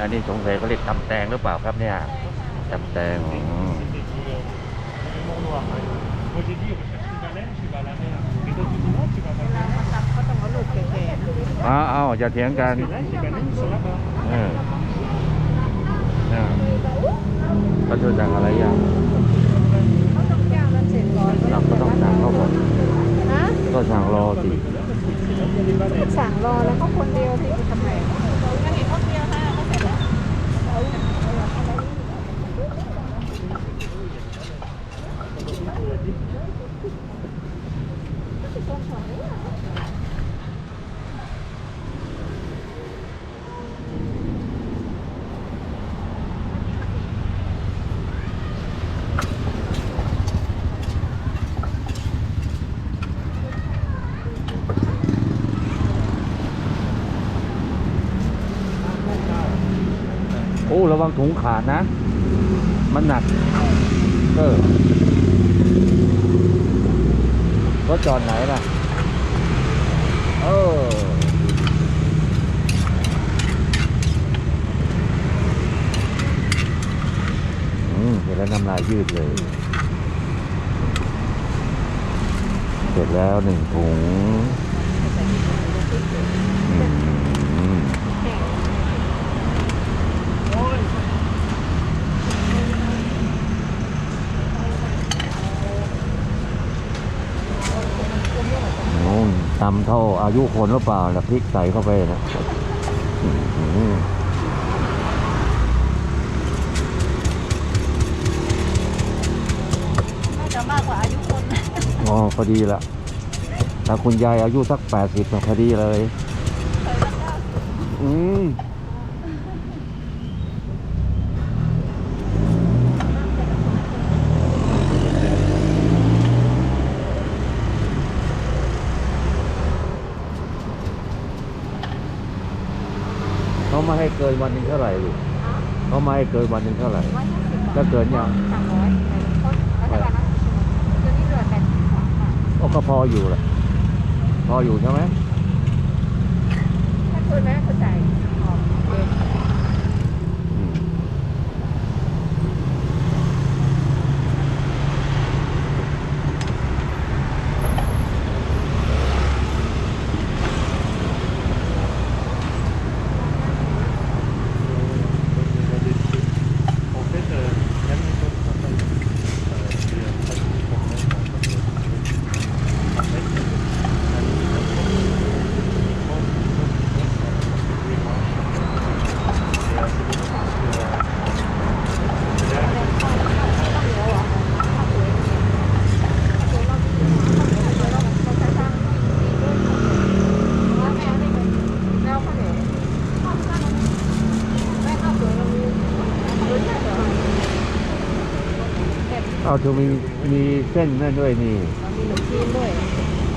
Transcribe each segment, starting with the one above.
อันนี้อันนี้สงสัยเขาเรียกตำแตงหรือเปล่าครับเนี่ยตำแตงอ๋อ Moi j'ai dit, recherche une baleine, tu vas à la mer. Et toi tu dis non, tu vas pas เวลาเขาตับเขาต้องเอาลูกแก่ๆนะอ้าวอ้าวอย่าเถียงกัน Parce que là, les baleines sont là-bas. เออเนี่ยเขาจะสั่งอะไรอย่างเขาต้องย่างแล้วเสร็จก่อนเราก็ต้องสั่งเขาก่อนฮะก็สั่งรอสิ Là, parce que c'est là qu'il y a les baleines. สั่งรอแล้วเขาคนเดียวที่ทำไมงั้นอีกคนเดียวนะเขาเสร็จแล้ว โอ้ ระวังถุงขาดนะ มันหนัก เออรถจอดไหนล่ะ เอออืมเสร็จแล้วน้ำลายยืดเลย เสร็จแล้วหนึ่งถุงอืม โอ้ย ตำเท่าอายุคนหรือเปล่าแล้วพริกใส่เข้าไปนะอื้อหือน่าจะมากกว่าอายุคนนะอ๋อพอดีละถ้าคุณยายอายุสักแปดสิบพอดีเลย อืมเขาไม่ ให้เกินวันหนึ่งเท่าไหร่ลูกเขาไม่ให้เกินวันหนึ่งเท่าไหร่ร้อยห้าสิบบาทก็เกินยังสามร้อยเขาเขาจะมาตัวนี้เหลือแปดสิบบาทค่ะโอ้ก็พออยู่แหละพออยู่ใช่ไหมถ้าคืนไหมเข เอาเธอมีมีเส้นนั่นด้วยนี่ มีหนมจีนด้วย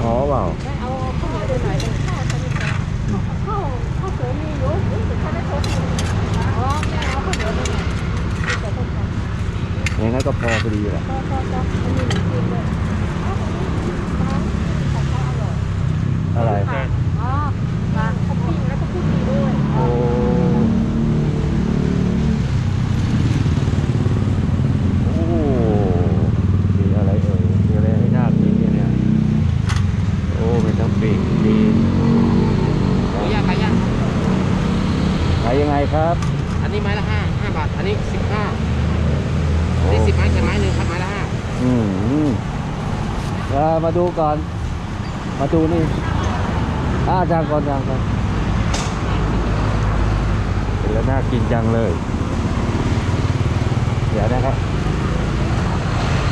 อ๋อเปล่าไม่เอาข้าวเหนียวไปหน่อยเป็นข้าวชนิดข้าวข้าวสวยมีอยู่แต่ข้าวไม่ครบอ๋อไม่เอาข้าวเหนียวไปหน่อยแต่ต้องการอย่างนั้นก็พอพอดีแหละก็ก็ก็มันมีหนมจีนด้วยอ๋อของข้าวอร่อย อะไร ค่ะอ๋อร้านเขาปิ้งแล้วก็ปิ้งดีด้วย โอ้โอ้มีอะไรเอ่ยมีอะไรให้น่ากินเนี่ยเนี่ยโอ้มีทั้งปีกมี หมูย่างไก่ย่าง ขายยังไงครับ อันนี้ไม้ละห้าห้าบาท อันนี้สิบห้า โอ้ อันนี้สิบไม้แค่ไม้หนึ่งครับไม้ละห้า อืมอืมเออ มาดูก่อน มาดูนี่อาจางก่อนจางก่อนเห็นแล้วน่ากินจังเลย เดี๋ยวนะครับ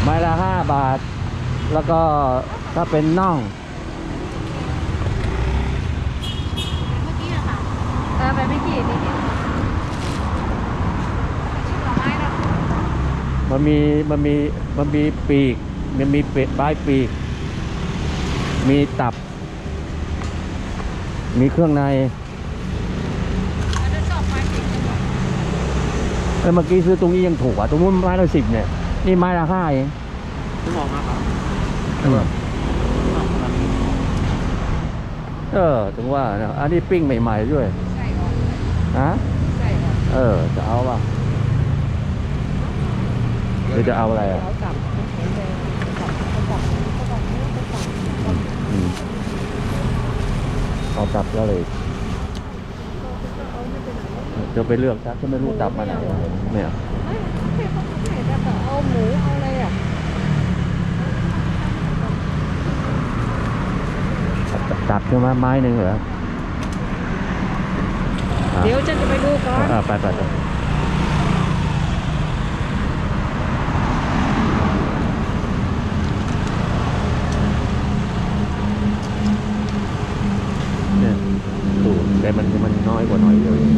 ไม้ละห้าบาท แล้วก็ถ้าเป็นน่องเมื่อกี้อะค่ะเออไปไม่กี่นิดนิดชิ้นละไม้ละมันมีมันมีมันมีปีก มันมีเป็ดปลายปีก มีตับ มีเครื่องในอันนั้นชอบไม้ติดกันหมดเอ้ยเมื่อกี้ซื้อตรงนี้ยังถูกอะ ตรงนู้นไม้ละสิบเนี่ย นี่ไม้ละห้าเองผมบอกมาครับเออ ถึงว่านะอันนี้ปิ้งใหม่ ๆ ด้วยใช่หรอฮะใช่หรอออ จะเอาป่ะหรือจะเอาอะไรอะ เขากลับเห็นเลยกลับเขากลับเขากลับเขากลับ อืม เอาตับก็เลยจะไปเลือกตับจะไม่รู้ตับมาไหนเนี่ยไม่ไม่เขาแต่เอาหมูเอาอะไรอะตับใช่ไหมไม้หนึ่งเหรอเดี๋ยวฉันจะไปดูก่อนอะไปไปไปเนี่ยสูตร แต่มันมันน้อยกว่าน้อยเดียวเอง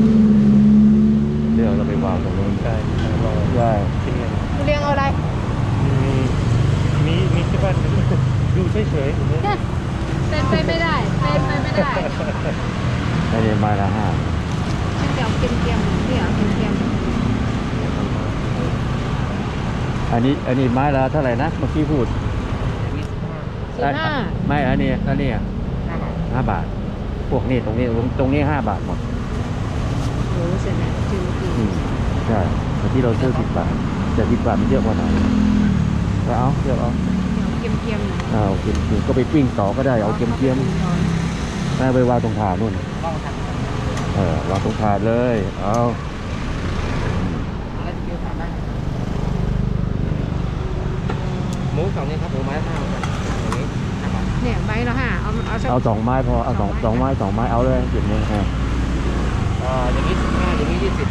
เดี๋ยวเราไปวางตรงนู้นใช่รอได้ที่นี่เรียงเอาอะไร มีมีมีที่บ้านดูเฉยๆเป็นไปไม่ได้เป็นไปไม่ได้ได้เรียนไม้ละห้าฉันจะเอาเกรียมๆเนี่ยเอาเกรียมอันนี้อันนี้ไม้ละเท่าไหร่นะเมื่อกี้พูดอย่างนี้สิบห้าๆสิบห้าไม่อันนี้อันนี้ห้าบาทห้าบาท พวกนี้ตรงนี้ตรงตรงนี้ห้าบาทหมดโอ้เสร็จแล้วจืดอืมใช่แต่ที่เราซื้อสิบบาทแต่สิบบาทมันเยอะกว่าหน่อยก็เอาเลือกเอาเกรียมๆเอาเค็มๆก็ไปปิ้งต่อก็ได้เอาเค็มๆไม่ไปวางตรงถาดนู่นลองทำเออวางตรงถาดเลยเอาอืมแล้วจะเกี่ยวถามได้หมูสองนี้ครับหมูไม้ละห้า เนี่ยใบละห้าเอาเอาสัก เอาสองไม้พอเอาสองสองไม้สองไม้เอาเลยอย่างนี้ฮะอ่าอย่างนี้สิบห้าอย่างนี้ยี่สิบ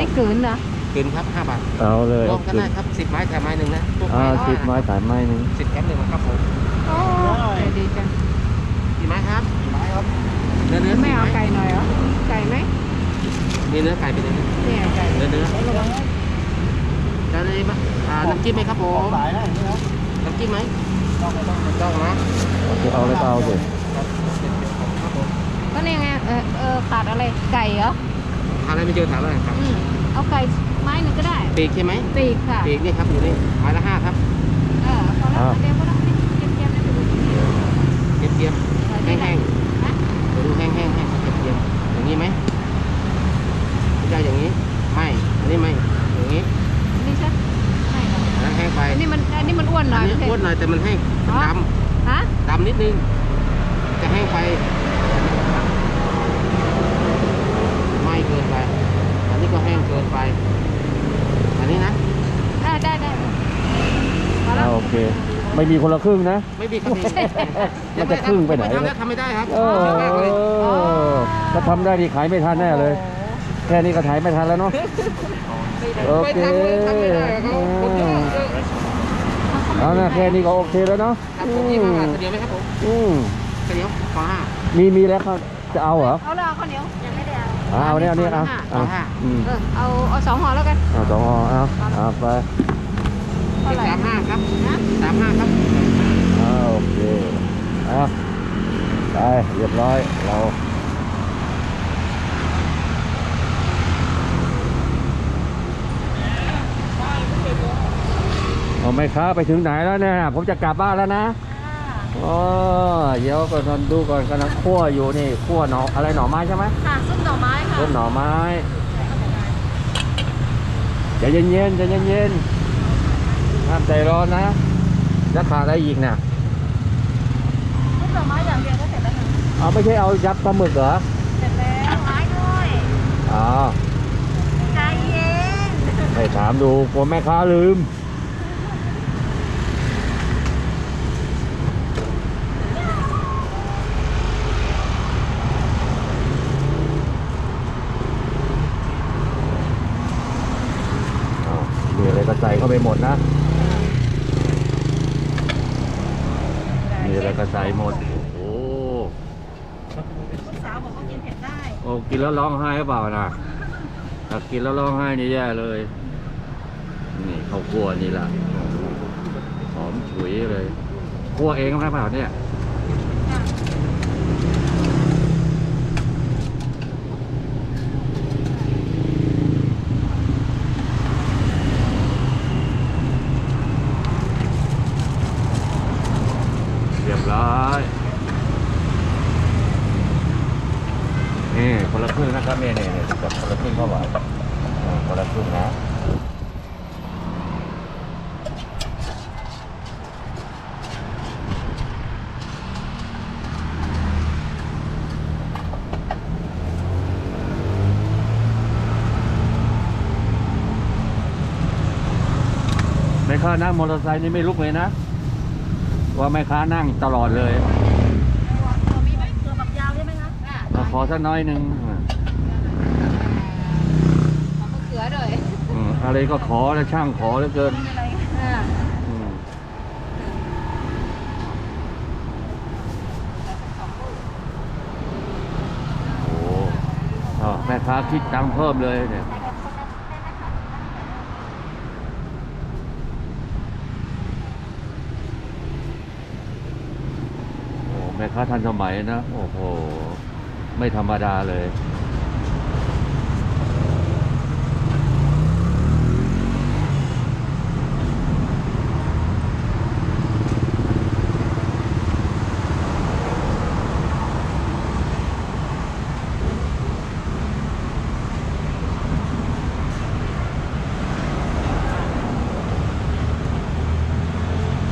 นี่เกินนะกินครับห้าบาทเอาเลยรวมกันได้ครับสิบไม้แถมไม้หนึ่งนะพวกอ่าไม้สิบไม้สายไม้หนึ่งสิบแถมหนึ่งนะครับผมโอ้ดีจังกี่ไม้ครับกี่ไม้ครับเนื้อเนื้อไม่สี่เอาไม้ไก่หน่อยเหรอไก่ไหมมีเนื้อไก่เป็นเนื้อเนี่ยไก่เนื้อเนื้อจะได้ไหมอ่าน้ำจิ้มไหมครับผมน้ำจิ้มไหม ต้องต้องนะเอาเลยก็เอาสิก็นี่ไงเออเออขาดอะไรไก่เหรอทานอะไรไม่เจอถามอะไรครับเอาไก่ไม้หนึ่งก็ได้ปีกใช่ไหมปีกค่ะปีกนี่ครับอยู่นี่ไม้ละห้าครับเออพอแล้วเดี๋ยวพอแล้วเกรียมๆนะดูเกียบแห้งฮะๆเดี๋ยวดูแห้งๆแห้งเกี๊ยบอย่างนี้ไหมใช่อย่างนี้ไม่อันนี้ไม่อย่างนี้ อันนี้ใช่ไม่หรอก อันนั้นแห้งไป อันนี้มันอันนี้มันอ้วน หน่อัอนยนี้ไม่ใช่อ้วนหน่อยแต่มันแห้งดฮะำดำนิดนึง จะแห้งไปไม่เกินไป อันนี้ก็แห้งเกินไป อันนี้นะได้ได้ได้พอแล้เอาวโอเค ไม่มีคนละครึ่งนะ ไม่มีครับพี่มันจะครึ่งไปไหนทำแล้วทำไม่ได้ครับโอ้เดี๋ยวแรกเลย ถ้าทำได้ดีขายไม่ทันแน่เลย แค่นี้ก็ขายไม่ทันแล้วเนาะ โอไม่เค ทำเลยทำไม่ได้เขาคนเยอะเยอะ เอานะแค่นี้ก็โอเคแล้วเนาะครับผมยี่ห้าบาทเดียวไหมครับผมอืมเดียวขอห้ามีมีแล้วเขาจะเอาเหรอเอาเลยเอาข้าวเหนียวยังไม่ได้เอาเอาเนี่ยเอาเนี่ยเอาเอาเอาอืมเออเอาเอาสองห่อแล้วกันเอาสองห่อเอาเอาไปเท่าไหร่สามห้าครับนะสามห้าครับเอาโอเคเอาไปเรียบร้อยเรา เอาไม่ค้าไปถึงไหนแล้วเนี่ยผมจะกลับบ้านแล้วนะอ๋อเดี๋ยวก่อนดูก่อนกำลังคั่วอยู่นี่คั่วหน่ออะไรหน่อไม้ใช่ไหมค่ะซุปหน่อไม้ค่ะต้นหน่อไม้ใจเย็นๆใจเย็นๆห้ามใจร้อนนะจะขาดอะไรอีกน่ะซุปหน่อไม้อย่างเดียวก็เสร็จแล้วค่ะเอาไม่ใช่เอายัดปลาหมึกเหรอเสร็จแล้วไม้ด้วยอ๋อใจเย็นให้ถามดูกลัวแม่ค้าลืม อ้าวมีอะ ไรก็ใส่เข้าไปหมดนะมีอะไรก็ใส่หมด โอ้ลูกสาวบอกว่ากินเผ็ดได้โอ้กินแล้วร้องไห้หรือเปล่านะถ้ากินแล้วร้องไห้นี่แย่เลย นี่ข้าวคั่วนี่ล่ะหอมฉุยเลยคั่วเองหรือเปล่าเนี่ย เรียบร้อย นี่คนละครึ่งนะครับเนี่ยเนี่ยเนี่ยจับคนละครึ่งเข้าไป คนละครึ่งนะ แม่ค้านั่งมอเตอร์ไซค์นี่ไม่ลุกเลยนะ ว่าแม่ค้านั่งตลอดเลยมีไหมตัวแบบยาวใช่ไหมคะอ่ามาขอสักน้อยหนึ่งขอมะเขือด้วยอืมอะไรก็ขอแล้วช่างขอเหลือเกินอ่าอืมโอ้อ้าวแม่ค้าคิดตังค์เพิ่มเลยเนี่ย โอ้แม่ค้าทันสมัยนะ โอ้โห ไม่ธรรมดาเลย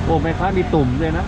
โอ้แม่ค้ามีตุ่มด้วยนะ